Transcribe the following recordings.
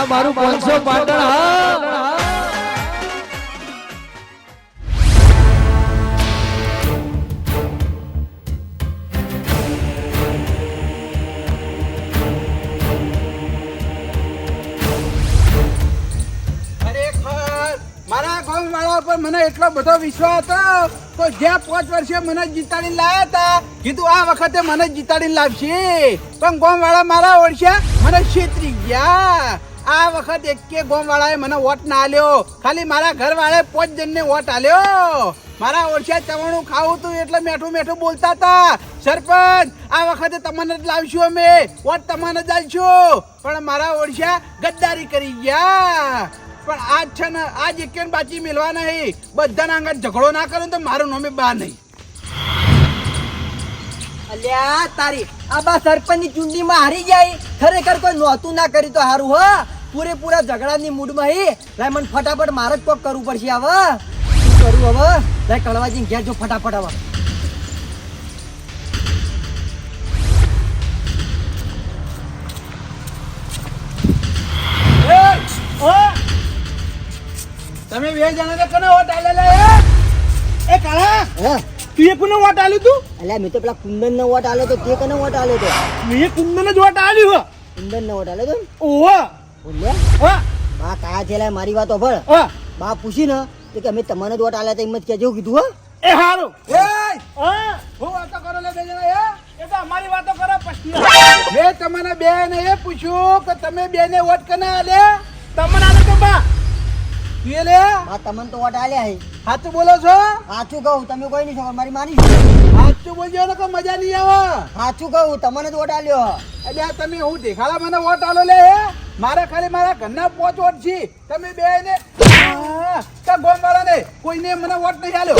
આ મારું પાંચસો પાટણ પર મને એટલો બધો વિશ્વાસ હતો તો જ્યાં પાંચ વર્ષે મને જીતાડી લાયા હતા, કીધું આ વખતે મને જીતાડી લાવશે. પણ ગોમ વાળા મારા ઓળખ્યા મને છેતરી ગયા. આ વખત એકે ગોમવાળાએ મને વોટ ના આલ્યો. ખાલી મારા ઘર વાળાએ પાંચ જણને વોટ આલ્યો. મારા ઓળખ્યા ચવાણું ખાવું તું એટલે મેઠું મેઠું બોલતા હતા. સરપંચ, આ વખતે તમને જ લાવશું અમે. વોટ તમને જ આલશું. પણ મારા ઓળખ્યા ગદ્દારી કરી ગયા. પણ આજ છે ને, આજ એકે બાચી મેળવા નહીં. બધાના આગળ ઝઘડો ના કરો તો મારું નામે બા નહીં. અલ્યા, તારી આ સરપંચની ચૂંટણીમાં હારી જાય. ખરેખર કોઈ નહોતું ના કર્યું તો સારું હો. પૂરેપૂરા ઝઘડાની મૂડમાં હી. લાય મને ફટાફટ મારે જ કોક કરવું પડશે હવે. શું કરું હવે? લાય કળવાજી ઘેર જો ફટાફટ હવે. તમે બે જણા તો કને વોટ આલેલા એ એ કાળા હે? તું એ કોને વોટ આલ્યું તું? અલ્યા મેં તો પેલા કુંદન નો વોટ આલ્યો તો તે કને વોટ આલ્યો તો? મેં કુંદન જ વોટ આલ્યો કુંદન નો વોટ આલ્યો તો? ઓહો. બા કયા છે મારી વાતો ભળ બા પૂછી ને કે અમે તમને જ વોટ આલ્યા તો એમ જ કહેજો કીધું હો. એ હારું. એ! હા. હું વાતો કરો લે બે જણા એ એ તો અમારી વાતો કરો પછી મેં તમને બે ને એ પૂછ્યું કે તમે બે ને વોટ કને આલે? તમને આલે તો બા. તું લે? બા તમને તો વોટ આલ્યા હે. સાચું બોલો છો? સાચું કહું તમે કોઈ નહીં છો મારી માની સાચું બોલજો ને કે મજા નહીં આવે. સાચું કહું તમને જ વોટ આલ્યો એટલે તમે હું દેખાડા મને વોટ આલો લે મારે ખાલી મારા ઘરના પોચ વોટ છે તમે બે ને કા ગોમવાળા ને કોઈને મને વોટ નહીં આલ્યો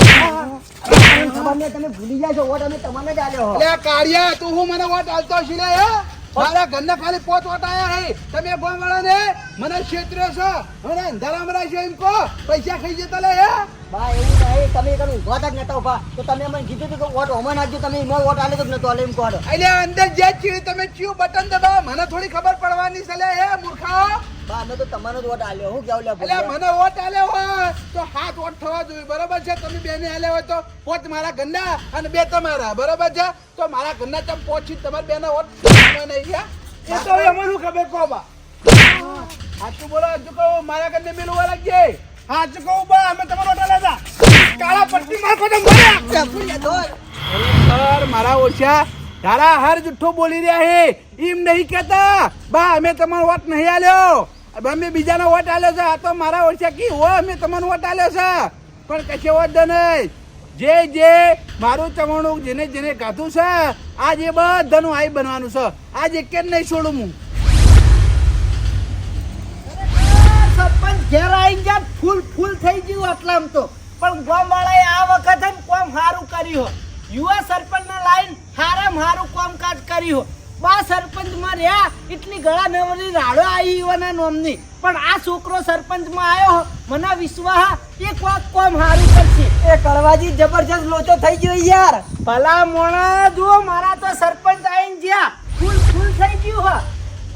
તમે ભૂલી જાય છો વોટ અમે તમને જ આલ્યો કાઢ્યા તું હું મને વોટ આલતો છે હે મારા ઘરના ખાલી પોત વટાયા હે. તમે ગોમવાળા ને મને ક્ષેત્રે છો. મને અંધારામાં રાખ્યો એમ કહો. પૈસા ખાઈ જતા લે હે. બા એવું નહીં તમે કરું ઊભા જ નતા ઊભા તો તમે મને કીધું હતું કે વોટ ઓમાં નાખજો તમે એમાં વોટ આલે તો નતો આલે એમ કહો એટલે અંદર જે ચીડ તમે ચિયું બટન દબાવો? મને થોડી ખબર પડવાની છે લે હે મૂર્ખાઓ બા અમે તો તમારો જ વોટ આલ્યો. હું કેવું લે એટલે મને વોટ આલ્યો હોય તો હાથ વોટ થવા જોઈએ. બરોબર છે? તમે બેને આલ્યા હોય તો પોચ મારા ઘરના અને બે તમારા. બરોબર છે? તો મારા ઘરના તમે પોચી તમારા બેને વોટ નહીં એ તો હવે અમને શું ખબર કહો બા સાચું બોલો હજુ કહો. મારા ઘરને મેલું લાગજે. સાચું કહું બા અમે તમારો વોટ આલ્યા હતા. કાળા પટ્ટી મારા ઓછા. તારા હર જુઠ્ઠો બોલી રહ્યા હે. એમ નહીં કહેતા. બા અમે તમારો વોટ નહીં આલ્યો. અમે બીજાનો વોટ આલ્યો છે. આ તો મારા ઓછા કી હો અમે તમારો વોટ આલ્યો છે. પણ કશે વાંધો નહીં. જે જે મારું ચવાણું જેને જેને ગાધું છે આજ એ બધાનું આઈ બનવાનું છે. આજ એક જ નહીં છોડું હું. સરપંચ ઘેર આવી ગયા ફૂલ ફૂલ થઈ ગયું આટલામ તો. પણ ગામ વાળાએ આ વખતે કોમ સારું કર્યું યુવા સરપંચ લાઈન હારામ હારું કામકાજ કર્યું બા સરપંચમાં રહ્યા એટલી ગળા નવરી રાડો આવી એવાના નોમની. પણ આ છોકરો સરપંચમાં આવ્યો મને વિશ્વાસ એક વાત કોમ હારું કરશે એ કળવાજી જબરજસ્ત લોચો થઈ ગયો યાર. ભલા મોણા જુઓ મારા તો સરપંચ આવીને જ્યાં ફૂલ ફૂલ થઈ ગયું હા.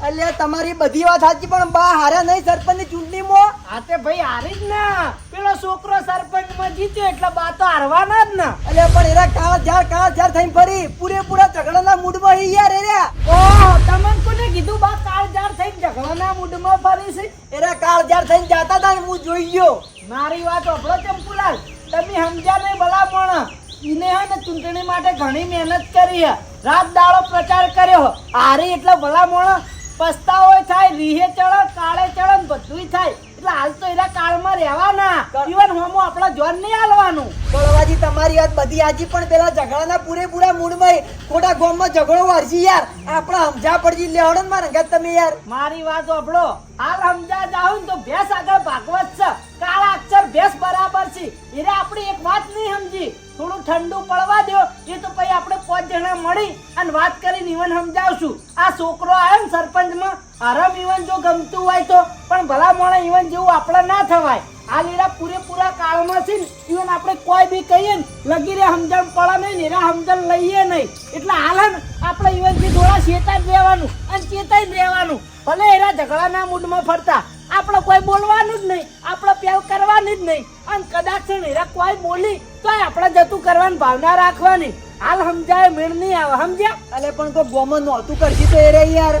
અલ્યા તમારી બધી વાત સાચી પણ બા હારે નહીં સરપંચની ચૂંટણીમાં? હા તે ભાઈ હારી જ ના. પેલો છોકરો સરપંચમાં જીત્યો એટલે બા તો હારવાના જ ને. અલ્યા પણ એરા કાળ ઝાડ કાળ ઝાડ થઈને ફરી પૂરેપૂરા ઝઘડાના મૂડમાં હી યાર એરા ઓ તમને કોને કીધું બા કાળ ઝાડ થઈને ઝઘડાના મૂડમાં ફરી છે? એરા કાળ ઝાડ થઈને જાતા હતા ને હું જોઈ ગયો. મારી વાત ઓભળો ચંપુલાલ તમે સમજ્યા નહીં ભલા પણ ઈને હે ને ચૂંટણી માટે ઘણી મહેનત કરી હે. રાત દાડો પ્રચાર કર્યો હારી એટલે ભલા મોણો પસ્તાવો થાય રીહે ચડે કાળે ચડે ને બધુંય થાય. એટલે હાલ તો એના કાળમાં રહેવાના. ઇવન હોમો આપણા જોન નહીં હાલવાનું. કળવાજી તમારી વાત બધી આજી પણ પેલા ઝઘડાના પૂરેપૂરા મૂડમાં ખોટા ગોમમાં ઝઘડો વારજી યાર. આપણા સમજા પડજી લેવડો ને મારા તમે યાર. મારી વાત સાંભળો. હાલ સમજા જાઉં તો ભેસ આગળ ભાગવત છે. કાળા અક્ષર ભેંસ બરાબર છે. એટલે આપણી એક વાત નહીં સમજી. થોડું ઠંડુ પડવા દો એ તો પછી આપણે પાંચ જણા મળી અને વાત કરીને ઈવન સમજાવશું. આ છોકરો આવ્યો ને સરપંચમાં હરમ ઇવન જો ગમતું હોય તો. પણ ભલા મોણા ઈવન જેવું આપણે ના થવાય. આ લીલા પૂરેપૂરા કાળમાં છે ને, ઈવન આપણે કોઈ બી કહીએ ને લગી રે સમજણ પડે નહીં ને, એના સમજણ લઈએ નહીં. એટલે હાલ આપણે ઈવનથી થોડા ચેતા જ રહેવાનું, અને ચેતાઈ જ રહેવાનું. ભલે એના ઝઘડાના મૂડમાં ફરતા આપણે કોઈ બોલવાનું જ નહીં આપણે પહેલ કરવાની જ નહીં. અને કદાચ એરા કોઈ બોલી તો આપણે જતું કરવાની ભાવના રાખવાની. હાલ સમજાય મેળ નહીં આવે સમજ્યા? અલે પણ કોઈ ગોમાં નહોતું કરશી તો એ રે યાર.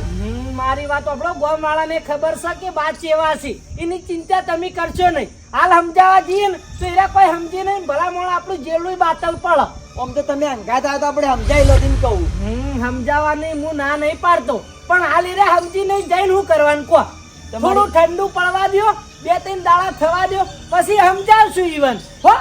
મારી વાત આપણો ગોમ વાળાને ખબર છે કે બાદ સેવા છે? એની ચિંતા તમે કરશો નહીં. હાલ સમજાવવા જઈએ ને તો એરા કોઈ સમજી નહીં ભલા મોણા આપણું જેલું બાતલ પડે. આમ તો તમે અંગાતા તો આપણે સમજાઈ લો કહું. હમ સમજાવવા નહીં હું ના નહીં પાડતો. પણ હાલ રે સમજી નહીં જઈને હું કરવાનું કહો? થોડું ઠંડુ પડવા દ્યો બે ત્રણ દાડા થવા દ્યો પછી સમજાવશું ઈવન હો?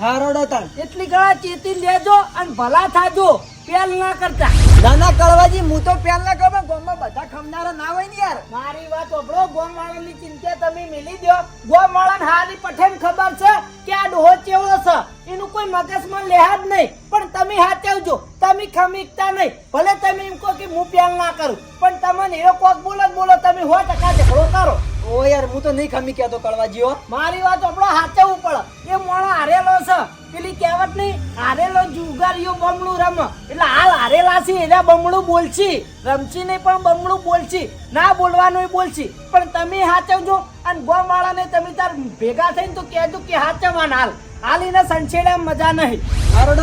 હારોડો તાર એટલી ગળા ચેતી લેજો અને ભલા થાજો. પેલ ના કરતા. નાના કળવાજી હું તો પેલ ના કહું ગોમમાં બધા ખમનારા ના હોય ને યાર. મારી વાત ઓપડો ગોમવાળાની ચિંતા તમે મિલી દો. ગોમવાળાને હારી પઠેન ખબર છે કે આ ડોહો ચેવડો છે. એનું કોઈ મગજમાં લેહા જ નહીં. પણ તમે હાચવજો તમે ખમીકતા નહીં. ભલે તમે એમ કહો કે હું પેલ ના કરું પણ તમને એવો કોક બોલો બોલો તમે હો ટકા ઝઘડો કરો. ઓ યાર, હું તો નહીં ખમી કહેતો કળવાજી હો મારી વાત આપણો હાચવું પડે એ મોણો હારેલો છે. પેલી કહેવત નહીં, હારેલો જુગારીઓ બમણું રમ. એટલે હાલ હારેલા છે, એના બમણું બોલશી. રમશી નહીં, પણ બમણું બોલશી. ના બોલવાનું બોલશી. પણ તમે હાચવજો. અને ગોવાળાને તમે તાર ભેગા થઈને તો કહેજો કે હાચવવાના હાલ. હાલ એને સંછેડા મજા નહીં.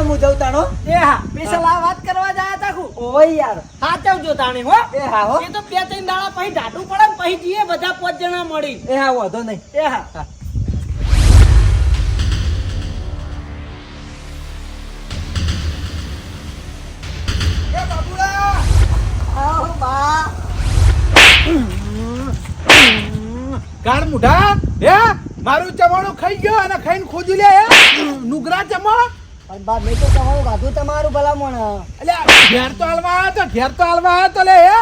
હું જઉં એ હા સ્પેશિયલ આ વાત કરવા જાય તા તાકું ઓય યાર. હાચવ જો તાણી હો. એ હા હો. એ તો બે ત્રણ દાડા પછી ઢાટું પડે ને પછી જીએ બધા પાંચ જણા મળી. એ હા વધો નહીં. એ હા. ગાળ મુઢા હે? મારું ચમાણું ખાઈ ગયો અને ખાઈને ખોજી લે હે? નુગરા ચમો? પણ બા મેં તો તમારું ગાધું તમારું ભલામણ એટલે ઘેર તો હાલવા આવ્યો તો ઘેર તો હાલવા આવ્યો તો લે હે?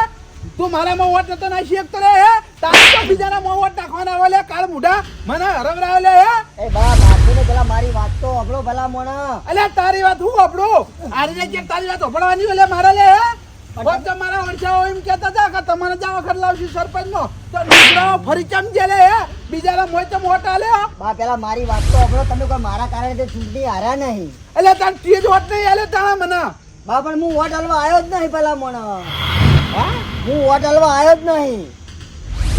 તું મારામાં વોટ નતો નાખી શકતો લે હે? તારે તો બીજાના માં વોટ નાખવાના આવે લે કાળ મુઢા. મને હરવરાયો લે હે? એ બા બાપુને પેલા મારી વાત તો અબળો ભલામણ અલ્યા તારી વાત હું આપણું આરીને કે તારી વાત હોભળવાની એટલે મારે લે હે? કોક તો મારા ઓળખાઓ એમ કહેતા હતા કે તમારે જ્યાં વખત લાવશું સરપંચ નો તો નીકળાઓ ફરી કેમ લે હે? બીજાના મોય તો મોટા લે બા પેલા મારી વાત તો અગળો તમે કોઈ મારા કારણે તે ચૂંટણી હાર્યા નહીં. એટલે તાર તીજ વોટ નહીં આલે તાણા મને. બા પણ હું વોટ હલવા આવ્યો જ નહીં ભલામણ હા? હું વોટ હલવા આવ્યો જ નહીં.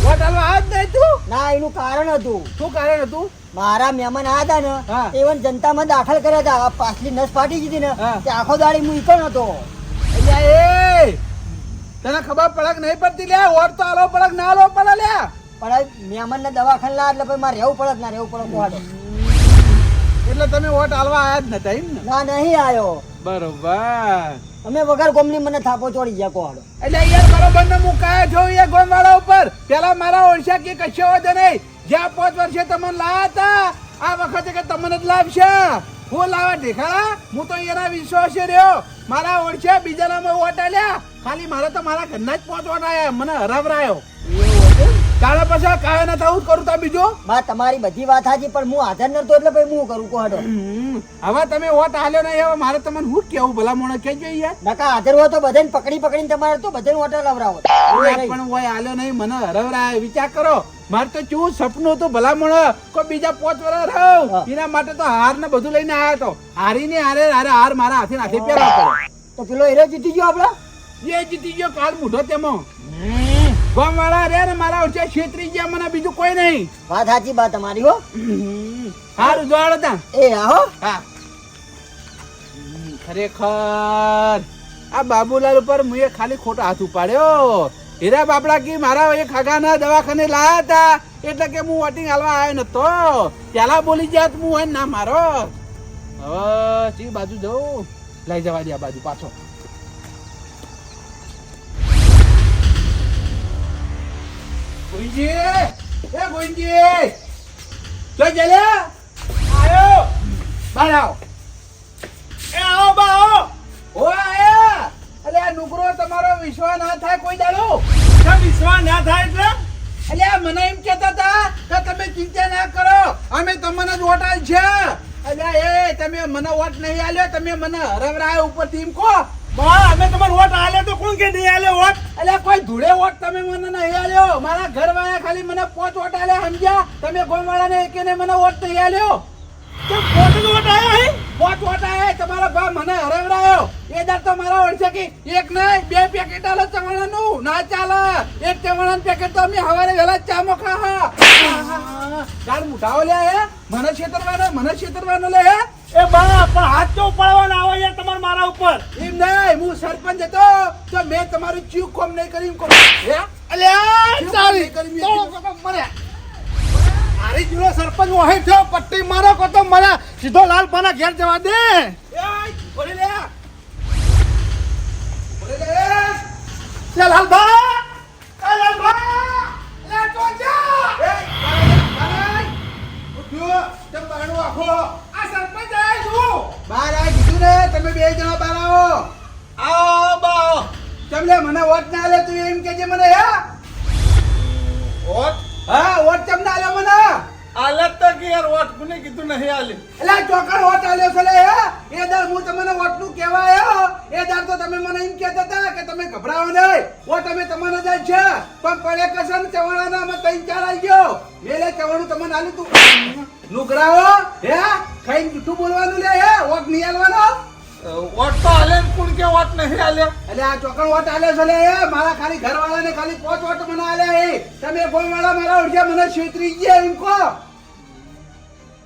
વોટ આવ્યો જ નહીં તું? ના એનું કારણ હતું. શું કારણ હતું? મારા મહેમાન આવ્યા હતા ને એવન જનતામાં દાખલ કર્યા હતા. પાછલી નસ ફાટી ગઈ હતી ને આખો દાડી હું ઈકણ હતો એ! તને ખબર પડક નહીં પડતી? લે ઓર તો આલો પડક ના આલો પડે લે! પણ મેમન ને દવાખાને લા એટલે પછી મારે રહેવું પડે ના રહેવું પડે કોહાડો એટલે તમે વોટ આલવા આયા જ નતા એમ ને? ના નહીં આયો. બરોબર. અમે વગર ગોમની મને થાપો ચોડી ગયા કોહાડો. એટલે યાર બરોબર ને મુકાયા જો એ ગોમવાળા ઉપર? પેલા મારા ઓળખ્યા કે કશો વાંધો નહીં. જ્યાં પાંચ વર્ષે તમને લાયા આ વખતે કે તમને જ લાવશે. હું લાવા દેખાડા? હું તો એના વિશ્વાસે રહ્યો. મારા ઓળખ્યા બીજાના વોટ આલ્યા. ખાલી મારે તો મારા ઘરના જ આયા મને હરાવરાયો. તારા પછી કાય ના થવું કરું તા બીજું? માં તમારી બધી વાત હાજી પણ હું હાજર નતો એટલે ભાઈ હું કરું હમ, હવે તમે ઓટ આલ્યો નહીં હવે મારે તમને હું કેવું ભલા મોણે કે જોઈએ નકા હાજર હોય તો બધાને પકડી પકડીને તમારે તો બધાને ઓટ લવરાવો પણ ઓય આલ્યો નહીં મને હરવરાય વિચાર કરો. મારે તો ચૂ સપનું હતું ભલા મોણો કોઈ બીજા પોચ વર્ષ રહું. એના માટે તો હાર ને બધું લઈને આવ્યો તો. હારીને હારે હારે હાર મારા હાથે નાખી પેલા તો પેલો હીરો જીતી ગયો આપડે? એ જીતી ગયો કાલ મૂઢો તેમાં. ગોમ વાળા રે ને મારા ઓછા છેતરી ગયા મને બીજું કોઈ નહીં. વાત સાચી બા તમારી હો. હાર જોડો તા. એ આહો હા. ખરેખર. આ બાબુલાલ ઉપર મુએ ખાલી ખોટો હાથ ઉપાડ્યો. હીરા બાપડા કી મારા એક હગાના દવાખાને લાયા હતા. એટલે કે હું વોટિંગ હાલવા આવ્યો નતો. પેલા બોલી જાત હું હોય ના મારો. હવે ચી બાજુ જવું લઈ જવા દે આ બાજુ પાછો. ગોવિંદજી! એ ગોવિંદજી! તો જલ્યા આયો! બાર આવો. એ આવો બા આવો. ઓ આયા! અલે આ નુકરો તમારો વિશ્વાસ ના થાય કોઈ દાડો? વિશ્વાસ ના થાય એટલે? અલે મને એમ કહેતા હતા કે તમે ચિંતા ના કરો. અમે તમને જ વોટ છે. અલે એ તમે મને વોટ નહીં આલ્યો તમે મને હરવરાય ઉપરથી એમ કહો. અમે તમારો વોટ આલે તો કોણ કે નહીં આલે વોટ? એટલે કોઈ ધૂળે વોટ તમે મને નહીં આલ્યો. મારા ઘરવાળા ખાલી મને પાંચ વોટ આલે, સમજ્યા? તમે ગોમવાળાને એકેને મને વોટ નહીં આલ્યો. કેમ પોતે વોટ આયા હે? પોત વોટ આયા. તમારો બા મને હરાવરાયો એ દર તો મારા ઓળશે કે એક નહીં, બે પેકેટ આલે ચવાણાનું. ના ચાલે. એક ચવાણાનું પેકેટ તો અમે હવારે વેલા ચા મોખા હા. ગાર મુઠાઓ લે હે? મને છેતરવાનો મને છેતરવાનો લે હે? એ બા પણ હાથ તો ઉપાડવાના આવે યાર તમારે મારા ઉપર? એમ નહીં હું સરપંચ હતો. તો મેં તમારું ચીવ કોમ નહીં કરી કોમ હે? અલ્યા તારી કોતો મર્યા મારી જુલો સરપંચ વહે થયો પટ્ટી મારો કોતો મર્યા સીધો લાલ પાના ઘેર જવા દે. બોલે લે. બોલે લે લે. લાલભા લાલ બા. લે તો જા એ બારાય ઉઠ્યો. તે બારણું આખો? આ સરપંચ આય છું બહાર આ કીધું ને તમે બે જણા બહાર આવો. આવો બા ચમલે મને વોટ ના આલે તું એમ કેજે મને હે? ઓટ હા વોટ ચમ ના આલ્યો મને? આલત તો કે યાર ઓટ કોને કીધું નહીં આલે. એટલે ચોકડ વોટ આલ્યો છે લે એ દર હું તમને વોટનું કહેવાયો એ દર તો તમે મને એમ કહેતા હતા કે તમે ગભરાવો નહીં. વોટ અમે તમને જ છે. પણ પડે કસન ચવાણાના અમે ત્રણ ચાર આવી ગયો. મેલે ચવાણું તમને આલ્યું તું. નુકરાવો હે? ખાઈને જૂઠું બોલવાનું લે હે? વોટ નહીં આલવાનો ઓટ તો આલે ને કોણ કે ઓટ નહીં આલે એટલે આ ચોકડ વોટ આલ્યો છે લે મારા ખાલી ઘરવાળાને ખાલી પાંચ વોટ મને આલ્યા હે તમે ગોળવાળા મારા ઓળખ્યા મને છેતરી ગયા એમ કહો.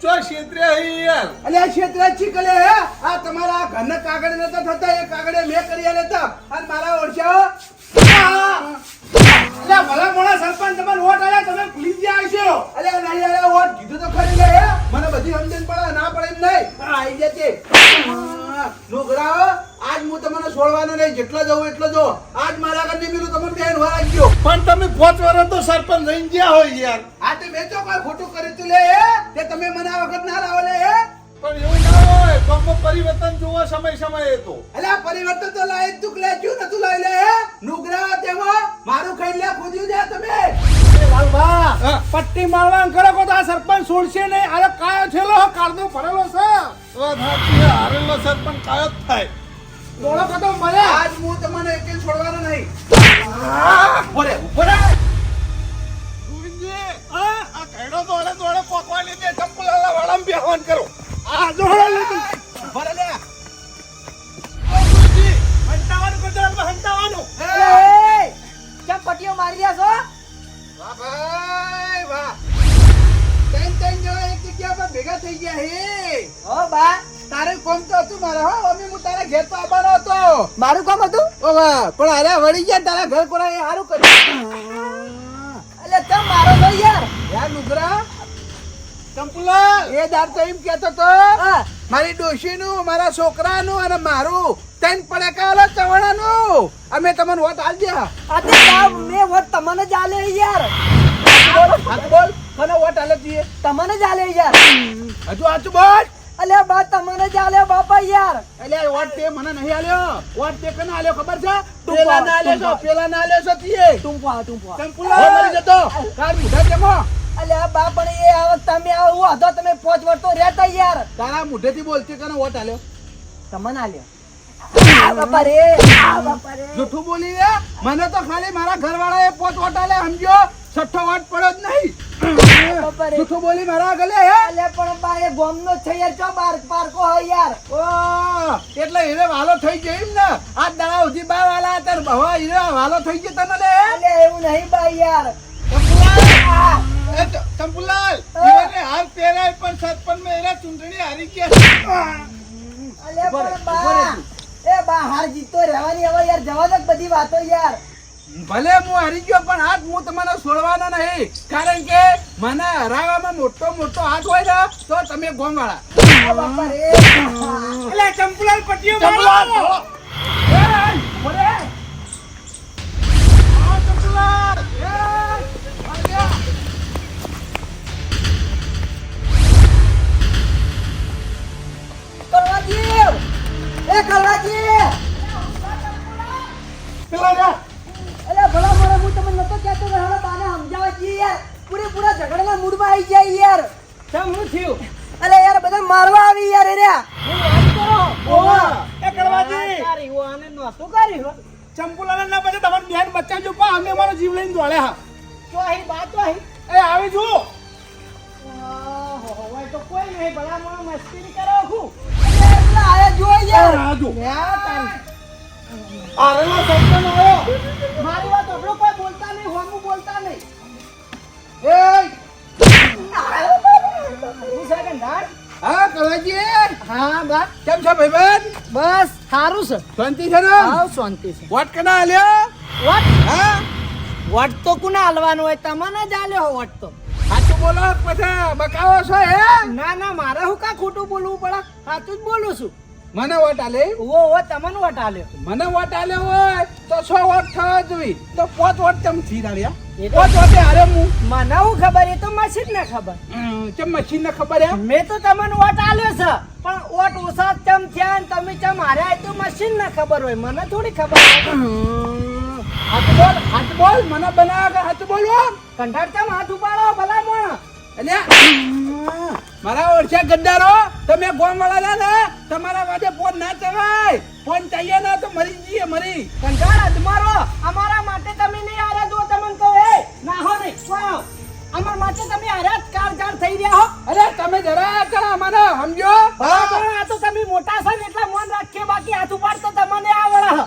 ચો ક્ષેત્રે હી યાર? અલે આ ક્ષેત્ર ચીકલે હે? આ તમારા ઘરના કાગળ નતા થતા એ કાગળે મે કરી લેતા. અને મારા ઓળખ્યા અલ્યા ભલા મોણા સરપંચ તમને વોટ આલ્યા તમે ભૂલી ગયા હશો. અલે નહીં અલે વોટ કીધું તો ખરી લે મને બધી સમજણ પડે ના પડે એમ નહીં. હા, આઈ જતે આજ હું તમને છોડવાનો નહીં જેટલો જવું એટલો જો. આજ મારા ઘરની મેલું તમને બેન હોરા ગયો પણ તમે પાંચ વર્ષ તો સરપંચ રહીને ગયા હોય યાર. આ તે મેં તો કોઈ ખોટું કર્યું તું લે તે તમે મને આ વખત ના લાવો લે. ગામમાં પરિવર્તન જોવો સમય સમયે તો અલે પરિવર્તન તો લાય તું લે ક્યું નતું લઈ લે હે? નુકરા તેમાં મારું ખાઈ લે ખોદ્યું છે તમે? પટ્ટી મારવા કરો કો તો આ સરપંચ છોડશે નહીં. આરે કાયો થયેલો કાળનો ભરેલો છે. હારેલો સરપંચ કાયો જ થાય. દોડો કદો મળે આજ હું તમને એકે છોડવાનો નહીં. ઓરે બોલે ગોવિંદજી. આ આ કૈડો દોડે દોડે પોકવા લીધે ચંપલાલા વાળા બેહવાન કરો. આ દોડો લીધું બોલે લે. હંતાવાનું કરજો આપણે હંતાવાનું. એ, કેમ પટ્ટીઓ મારી રહ્યા છો? વાહ ભાઈ વાહ. એક જગ્યા પર ભેગા થઈ ગયા હે. હો બા. તારે કોમ તો હતું મારે હો. અમે હું તારા ઘેર તો આવવાનો હતો. મારું કામ હતું? ઓ વાહ. પણ અરે વળી ગયા તારા ઘર પર એ સારું કર્યું. એટલે તમે મારો ભાઈ યાર? યાર નુકરા ચંપલાલ એ દાર તો એમ કહેતો તો મારી ડોશીનું મારા છોકરાનું અને મારું ત્રણ પડે કાલો ચવાણાનું? અમે તમને વોટ આલ દ્યા આતે બા વોટ તમને જ આલે યાર. હાથ બોલ? કોને વોટ આલે છીએ તમને જ આલે યાર. હજુ આચું બોલ. અલ્યા બા તમને જ આલે બાપા યાર. આ વોટ તે મને નહીં આલ્યો. વોટ તે કને આલ્યો ખબર છે? પેલા ના આલ્યો છો પેલા ના આલ્યો છો તીએ તું પા તું પા હો મરી જતો. કાર મુઢે કેમો? અલ્યા બા પણ એ આવો તમે આવો હતો તમે પોચ તો રહેતા યાર. તારા મુઢેથી બોલતી કને વોટ આલ્યો? તમને આલ્યો. આ જૂઠું બોલી રે મને તો ખાલી મારા ઘરવાળાએ પોત વોટ આલે સમજો છઠ્ઠો વોટ પડ્યો જ નહીં. જૂઠું બોલી મારા ગલે હે? પણ બા એ ગોમનો છે યાર ચો બાર પારકો હોય યાર. ઓ એટલે હીરે વાલો થઈ ગયો એમ ને? આ દાડા સુધી બા વાલા હતા ને હીરે વાલો થઈ ગયો તને લે એવું નહીં બા યાર. એ ઈવને હાર પહેરાય પણ સરપંચ મેં ચૂંટણી હારી ગયા અલ્યા ઊભો રે, પણ ઊભો રે બા એ બા હાર જીતતો રહેવાની હવે યાર જવા બધી વાતો યાર. ભલે હું હારી ગયો પણ હાથ હું તમને છોડવાનો નહીં. કારણ કે મને હરાવવામાં મોટો મોટો હાથ હોય ને તો તમે ગોમવાળા. આ બાપા એટલે ચંપલાલ પટ્ટીઓ ચંપલાલ હું કળવાજી હા બસ કેમ છો ભાઈબંધ? બસ સારું છે. શાંતિ છે ને? હાવ શાંતિ છે. વોટ કના આલ્યો? વટ? હા? વટ તો કોને હાલવાનું હોય? તમને જ આલ્યો વટ તો. સાચું બોલો પછી બકાવો છો હે? ના ના મારે હું કા ખોટું બોલવું પડે? સાચું જ બોલું છું. મને વોટ આલે? ઓ ઓ તમને વોટ આલ્યો. મને વોટ આલ્યો હોય તો છ વોટ થવા જોઈએ. તો પોત વોટ ચમથી દાડ્યા એ તો- મને હું ખબર એ તો મશીન ને ખબર. ચમ મશીન ને ખબર હે મેં તો તમને ઓટ આલ્યો છે પણ ઓછા ચમ થયા ને તમે ચમ હાર્યા તો મશીન ને ખબર હોય. મને થોડી ખબર હાથ બોલ હાથ બોલ મને બનાવ હાથ બોલવો કંઠાર ચમ હાથ ઉપાડો ભલા મોણ એટલે મારા ઓળખ્યા ગદ્દારો તમે ગોમ વાળા ને તમારા વાજે ફોન ના ચવાય ફોન ચાહીએ ના તો મરી જઈએ મરી. કંઠાર મારો. અમારા માટે તમે નહીં કહું એ ના હો નહીં. વાવ અમારા માટે તમે હાર્યા જ કારજાર થઈ રહ્યા હો. અરે તમે જરા કરા મને સમજો. બરાબર આ તો તમે મોટા છો ને એટલે મન રાખીએ બાકી હાથ ઉપાડતો તમને આવડે.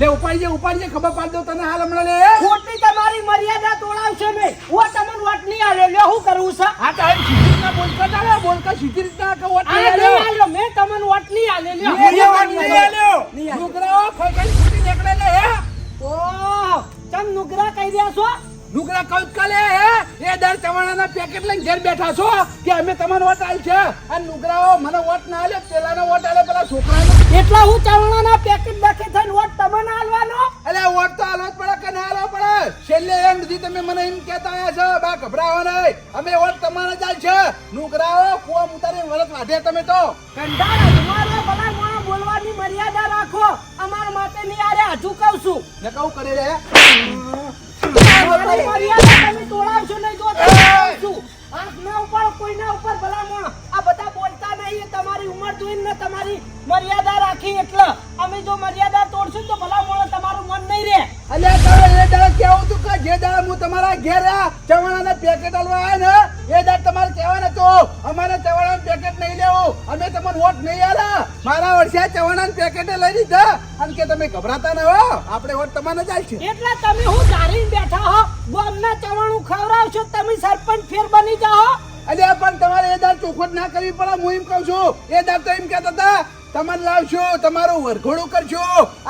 લે ઉપાડજે ઉપાડજે ખબર પાડ દો તને હાલ હમણાં લે. ખોટી તમારી મર્યાદા તોડાવશે નહીં. હું તમને વટ નહીં આલ્યો લે હું કરવું છે. હા તો સીધી રીતના બોલતા ચાલે બોલતા સીધી રીતના કે વોટ નહીં નહીં આલ્યો. મેં તમને વટ નહીં આલ્યો લે હું આલ્યો, નહીં આલ્યો. છોકરાઓ ખાઈ છૂટી નીકળે લે હે. ઓહ નુગરા કહી રહ્યા છો? નુગરા કઉત કલે હે? એ દર ચવાણાના પેકેટ લઈને ઘેર બેઠા છો કે અમે તમારો વોટ આલ છે? આ નુગરાઓ મને વોટ ના આલ્યો પેલાનો વોટ આલે પેલા છોકરાનો. એટલા હું ચાવણાના પેકેટ નાખી થઈને વટ તમને આલવાનો? અલે વોટ તો આલવો જ પડે કે ના આલવો પડે? છેલ્લે એમ સુધી તમે મને એમ કહેતા આવ્યા છો બા ગભરાવો નહીં. અમે વોટ તમારા જ આલ છે. નુકરાઓ કુવા ઉતારીને વરસ વાઢે તમે તો. કંટાળા તમારે બોલવાની મર્યાદા રાખો. અમારા માટે ની આરે હજુ કહું છું. ને કહું કરે રે. મર્યાદા તમે તોડાવશો નહીં તો છું. આંખ ના ઉપર કોઈના ઉપર ભલા મોણા આ બધા બોલતા નહીં તમારી ઉંમર જોઈને ને તમારી મર્યાદા રાખી એટલે. અમે જો મર્યાદા તોડશું તો ભલા મોણા તમારું મન નહીં રહે. અલ્યા તમે એ દળ કેવું તું જે દાડે હું તમારા ઘેર આ ચવાણાના પેકેટ આલવા આવ્યા ને એ દાડે તમારે કહેવાના તો અમારે ચવાણાનું પેકેટ નહીં લેવું. અમે તમને વોટ નહીં આલા મારા વર્ષે ચવાણાના પેકેટ લઈ લીધા. અને કે તમે ગભરાતા ન હો. આપણે વોટ તમારે જ છે એટલે તમે હું ધારીને બેઠા હો ગામના ચવાણું ખવડાવશો તમે સરપંચ ફેર બની જાઓ. અરે પણ તમારે એ દાડ ચોખવટ ના કરવી પડે હું એમ કહું છું. એ દાડ તો એમ કહેતા હતા તમને લાવશો, તમારું વરઘોડું કરશો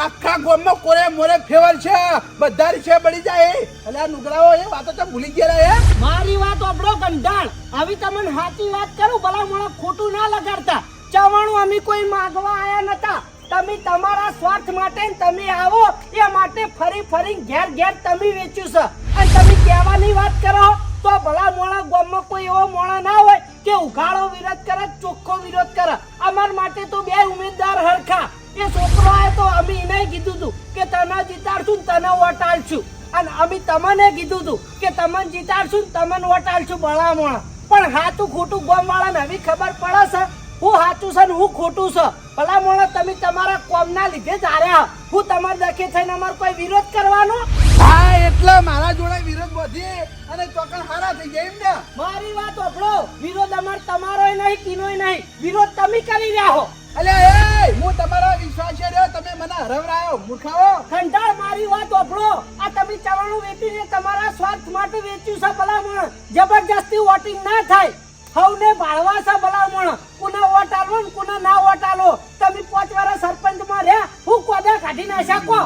આખા ગામમાં કોરે મોરે ફેવર છે. બધા છે બળી જાય. એટલે આ નુકરાઓ એ વાતો તો ભૂલી ગયા હે? મારી વાત ઓબળો ગંધાણ આવી તમને સાચી વાત કરું ભલા મોણા ખોટું ના લગાડતા. ચવાણું અમે કોઈ માગવા આયા નતા. તમે તમારા સ્વાર્થ માટે તમે આવો, એ માટે ફરી ફરી ઘેર ઘેર તમે વેચ્યું છે. અને તમે કહેવાની વાત કરો, તો ભલા મોણા ગામમાં કોઈ એવો મોણા ના હોય કે ઉઘાડો વિરોધ કરે, ચોખ્ખો વિરોધ કરે. અમાર માટે તો બે ઉમેદવાર હરખા. એ છોકરો આયો તો અમે એને કીધું હતું કે તને જીતાડશું તને વોટ આલશું. અને અમે તમને કીધું હતું કે તમને જીતાડશું તમને વોટ આલશું ભલામણ. પણ હાચું ખોટું ગોમ વાળાને હવે ખબર પડે છે? હું સાચું છે ને હું ખોટું છે? ભલામણ તમે તમારા કોમના લીધે જ હાર્યા. હું તમારે દખે થઈને અમારે કોઈ વિરોધ કરવાનો? હા એટલે મારા જોડે વિરોધ વધી અને ચોકણ હારા થઈ ગયા એમ ને મારી વાત ઓપડો વિરોધ અમાર તમારોય નહીં કિનોય નહીં. વિરોધ તમે કરી રહ્યા હો. અલે એ હું તમારા વિશ્વાસ રહ્યો તમે મને હરવરાયો મૂર્ખાઓ. કંટાળ મારી વાત ઓપડો આ તમે ચવાણું વેચીને તમારા સ્વાર્થ માટે વેચ્યું છે ભલામણ. જબરજસ્તી વોટિંગ ના થાય. હવને ભાળવા છે ભલામણ કુને વોટ આલો ને કોને ના વોટ આલો તમે પાંચ સરપંચ સરપંચમાં રહ્યા. હું કોદા કાઢી ના શકો?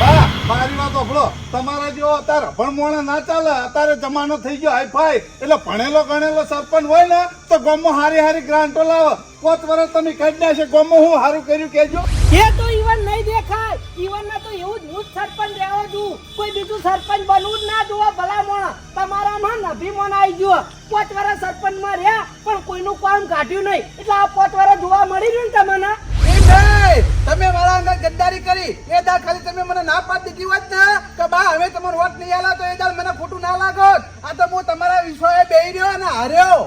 બા, મારી વાત ઓફળો તમારા જેવો અત્યારે પણ મોણા ના ચાલે અત્યારે જમાનો થઈ ગયો હાઈફાઈ એટલે ભણેલો ગણેલો સરપંચ હોય ને તો ગમો હારી હારી ગ્રાન્ટો લાવો. પાંચ વર્ષ તમે કાઢી નાખે ગમો હું સારું કર્યું કેજો એ તો ના તો એવું જ હું જ સરપંચ રહેવા છું કોઈ બીજું સરપંચ બનવું જ ના જોવા ભલામણ. તમારામાં અભિમાન આવી ગયો. પાંચ વર્ષ સરપંચમાં રહ્યા પણ કોઈનું કામ કાઢ્યું નહીં. એટલે આ પાંચ વર્ષ જોવા મળી રહ્યું ને તમને? તમે મારા અંદર ગદ્દારી કરી. એ દાળ ખાલી તમે મને ના પાડી દીધી હોત ને? કે બા હવે તમારો વોટ નહીં આલા તો એ દાળ મને ખોટું ના લાગત. આ તો હું તમારા વિશ્વાસે બેહી રહ્યો અને હાર્યો.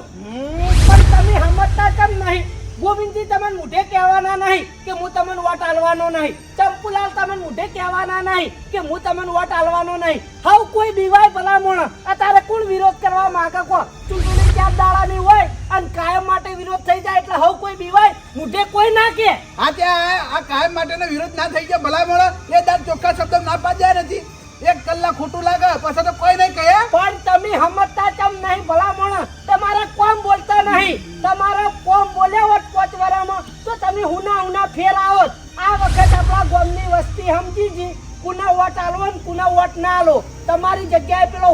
પણ તમે સમજતા કેમ નહીં? ગોવિંદજી તમને મુઢે કહેવાના નહીં કે હું તમને વોટ આલવાનો નહીં. ચંપુલાલ તમને મુઢે કહેવાના નહીં કે હું તમને વોટ આલવાનો નહીં. હવ કોઈ બીવાય ભલામણ. અત્યારે કોણ વિરોધ કરવા માંગે કો? ચૂંટણી ક્યાં દાડાની હોય અને કાયમ માટે વિરોધ થઈ જાય એટલે હવ કોઈ બીવાય. મુઢે કોઈ ના કે આ ત્યાં આ કાયમ માટેનો વિરોધ ના થઈ જાય, ભલામણ. એ દાદ ચોખ્ખા શબ્દ ના પાડ્યા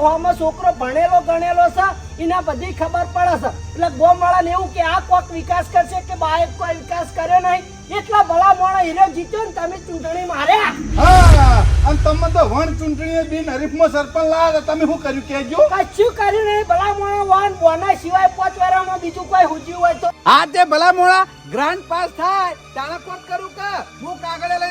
હોમો છોકરો ભણેલો ગણેલો છે એના બધી ખબર પડે છે. એટલે ગોમવાળાને એવું કે આ કોક વિકાસ કરશે કે બાયક કોઈ વિકાસ કર્યો નહીં? એટલા ભલા મોણા હીરો જીત્યો ને તમે ચૂંટણી માર્યા. હા અને તમે તો વણ ચૂંટણીએ બિન હરીફમાં સરપંચ લાયા તમે શું કર્યું? કેજો કશું કર્યું નહીં. ભલા મોણા વાન બોના સિવાય પાંચ વારામાં બીજું કોઈ હુજ્યું હોય તો? હા તે ભલા મોણા ગ્રાન્ડ પાસ થાય તાળા કોટ કરું કે? હું કાગળે લઈને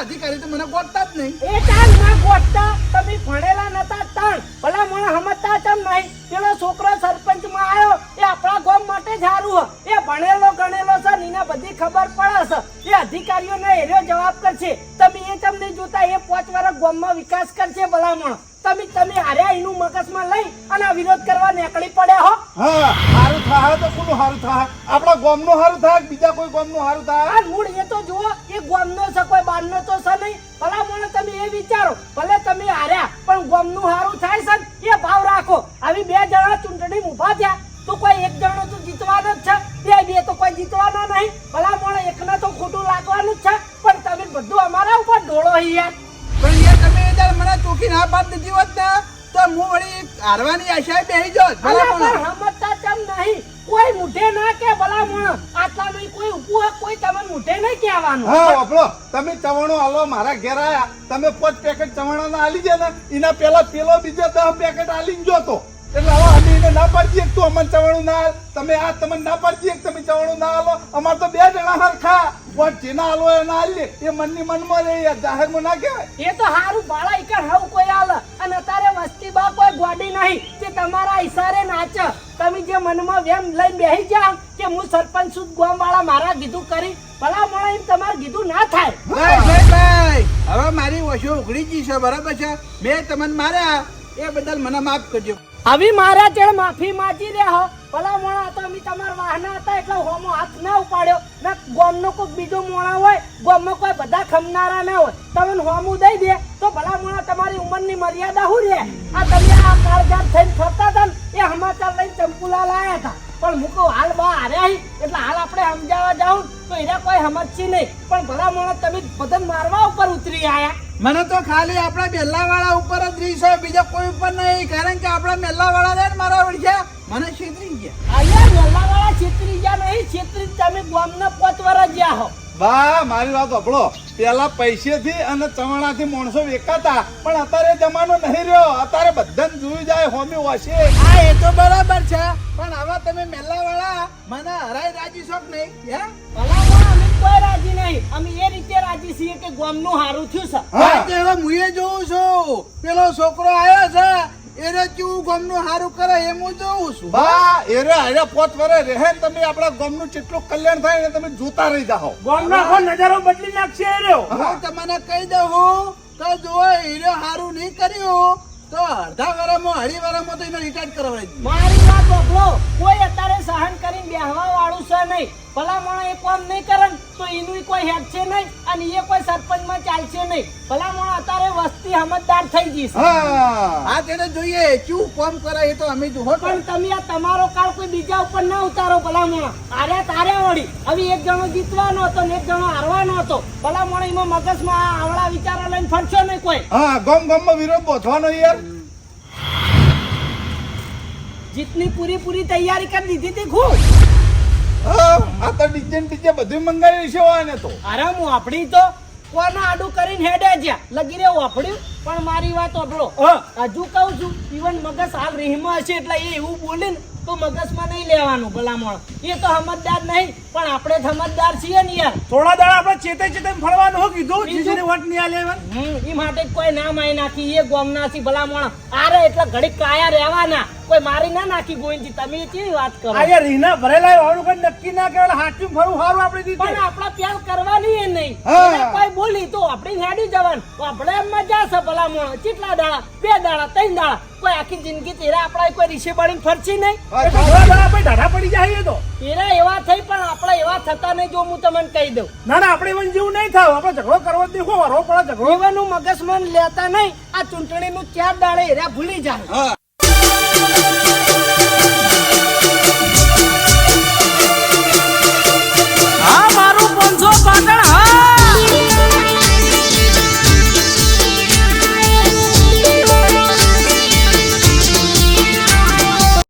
અધિકારી તો મને ગોતતા જ નહીં. એ તાન ના ગોતતા. તમે ભણેલા નતા તાણ. ભલા મને સમજતા તમ નહીં. પેલો છોકરો સરપંચમાં આવ્યો. એ આપણા ગામ માટે સારું હ. એ ભણેલો ગણેલો છે ને બધી ખબર પડે છે. એ અધિકારીઓને એનો જવાબ કરશે. તમે એ તમને જોતા એ પાંચ વર્ષ ગામમાં વિકાસ કરશે ભલામણ. તમે તમે હાર્યા એનું મગજમાં લઈ અને વિરોધ કરવા નીકળી પડ્યા હો. હા સારું થાય તો કોનું સારું થાય આપણા ગામનું હારું થાય બીજા કોઈ ગામનું સારું થાય મૂળ એ તો જુઓ એ ગામનો છે બારનો તો છે નહીં. ભલા મને તમે એ વિચારો ભલે તમે હાર્યા પણ ગામનું હારું થાય છે એ ભાવ રાખો. આવી બે જણા ચૂંટણી ઊભા થયા તો કોઈ એક જણો તો જીતવાનો જ છે. બે બે તો કોઈ જીતવાના નહીં. ભલા મોણે એકને તો ખોટું લાગવાનું જ છે. પણ તમે બધું અમારા ઉપર ઢોળો યાર. પણ યાર તમે યાર મને ચોખી ના પાડ દીધી હોત ને તો હું વળી હારવાની આશાએ બેહી જોત ભલા. પણ સમજતા ચમ નહીં. કોઈ મુઠે ના કે ભલા મોણ. આટલા કોઈ તમને મુઠે નહીં કહેવાનું. હા વાપરો. તમે ચવાણું હાલો મારા ઘેર આયા. તમે પાંચ પેકેટ ચવાણા ના આલી ગયા ને એના પેલા પેલો બીજો દસ પેકેટ આલી ગયો તો. એટલે હવે અમે એને ના પાડજી એક તું અમને ચવાણું ના હાલ તમે આ તમને ના એક તમે ચવાણું ના આલો. અમાર તો બે જણા હરખા. પણ જેના હાલો એ ના હાલીએ એ મનની મનમાં રહે જાહેરમાં ના કહેવાય. એ તો હારું બાળા એક હાવ કોઈ આલ. અને અત્યારે વસ્તી બા કોઈ ગોડી નહીં, જે તમારા ઈશારે નાચ. તમે જે મનમાં વેમ લઈને બેહી જાઓ કે હું સરપંચ સુદ ગોમ વાળા મારા કીધું કરી, ભલા મોણા એમ તમારે કીધું ના થાય. હવે મારી ઓછો ઉઘડી ગઈ છે, બરાબર છે? મેં તમને માર્યા, એ બદલ મને માફ કરજો. હવે મારા ચેડ માફી માંગી રહ્યા હો. ભલા મોણા તો અમે તમારા વાહના હતા એટલે હોમો હાથ ના ઉપાડ્યો. ને ગોમનો કોઈ બીજો મોણા હોય ગોમમાં કોઈ બધા ખમનારા ના હોય તમને હોમું દઈ દે. તો ભલા મોણા તમારી ઉંમરની મર્યાદા શું રે આ તમે આ કાળજાત થઈને ફરતા હતા ને, એ સમાચાર લઈને ચંપુલા લાયા હતા. પણ મૂકો હાલ બા હાર્યા હી એટલે હાલ આપણે સમજાવવા જાઉં તો એના કોઈ સમજશે નહીં. પણ ભલા મોણા તમે બધા મારવા ઉપર ઉતરી આયા. મને તો ખાલી આપણા મેલ્લાવાળા ઉપર જ રીસ હોય બીજા કોઈ ઉપર નહીં. કારણ કે આપણા મેલ્લાવાળા ને મારા વળગ્યા મને છેતરી ગયા. અહીંયા મેલ્લાવાળા છેતરી ગયા નહીં છેતરી તમે ગામના પોત વરસ ગયા હો. બા મારી વાત સાંભળો. પેલા પૈસેથી અને ચવાણાથી માણસો વેકાતા પણ અત્યારે જમાનો નહીં રહ્યો. અત્યારે બધાને જોઈ જાય હોમી વાસે હા એ તો બરાબર છે. પણ હવે તમે મેલ્લાવાળા મને હરાઈ રાજી શોખ નહીં હે? અમે કોઈ રાજી નહીં. અમે એ રીતે રાજી છીએ કે ગામનું હારું થયું છે. હા. હા, તે હવે મુએ જોઉં છું. પેલો છોકરો આવ્યો છે એને કેવું ગમનું સારું કરે એમ હું જોઉં છું. બા એરે હારે પોત વરે રહે ને તમે આપણા ગામનું કેટલું કલ્યાણ થાય ને તમે જોતા રહી જાઓ. ગામનો આખો નજારો બદલી નાખશે એ રહ્યો. હું તમને કહી દઉં તો જો હીરો સારું નહીં કર્યું. તો અડધા વારામાં અઢી વારામાં તો એને રિટાયર કરવાય મારી વાત બબલો કોઈ અત્યારે સહન કરીને બેહવા વાળું છે નહીં. ભલામણ એ કામ નહીં કરે તો એનું કોઈ હેડ છે નહીં અને એ કોઈ સરપંચમાં ચાલશે નહીં. ભલામણ અત્યારે વસ્તી સમજદાર થઈ ગઈ છે. હા. તેને જોઈએ કેવું કોમ કરે એ તો અમે જોવો પણ તમે આ તમારો કાળ કોઈ બીજા ઉપર ના ઉતારો ભલામણ. આરે તારે વળી. હવે એક જણો જીતવાનો હતો ને એક જણો હારવાનો હતો. ભલામણ એમાં મગજમાં આવડા વિચારો લઈને ફરશો નહીં કોઈ. હા ગમ ગામમાં વિરોધ બોધવાનો યાર. જીતની પૂરી પૂરી તૈયારી કરી દીધી હતી ખૂબ. હા, આ તો ડીજે ડીજે બધું મંગાવી છે હોય તો. આરામ હું આપડી તો કોના આડું કરીને હેડે જ્યાં. લગી રહ્યો વાપડ્યું પણ મારી વાત વાપરો હજુ કહું છું ઇવન મગજ હાલ રીહમાં હશે એટલે એ એવું બોલે ને તો મગજમાં નહીં લેવાનું ભલામણ. એ તો સમજદાર નહીં પણ આપણે સમજદાર છીએ ને યાર. થોડા દાડા આપણે ચેતે ચેતે ફરવાનું હું કીધું? જીજુને વોટ નહીં આલે એ માટે કોઈ નામ આઈ નાખી એ ગોમનાસી ભલામણ. આરે એટલે ઘડીક કાયા રહેવાના. કોઈ મારી ના નાખી ગોવિંદજી તમે કેવી વાત કરો? આ રીના ભરેલા હોવાનું પણ નક્કી ના કહેવાય હાચું ફરવું હારું આપણે પણ આપણા પ્યાર કરવાની એ નહીં. કોઈ બોલી તો આપણે હેડી જવાનું. આપણે એમ મજા છે ભલા મોણ. કેટલા દાડા બે દાડા ત્રણ દાડા. કોઈ આખી જિંદગી તેરા આપણા કોઈ રીશે બળીને ફરશી નહીં. તો આપણે ઢાઢા પડી જાય તો. તેરા એવા થઈ પણ આપણા એવા થતા નહીં જો હું તમને કહી દઉં. ના ના આપણે even જેવું નહીં થાય આપણે ઝઘડો કરવો દેખો વરવો પડે ઝઘડો. એવાનું મગજ મન લેતા નહીં. આ ચૂંટણીનું ચાર દાડે એરા ભૂલી જાય.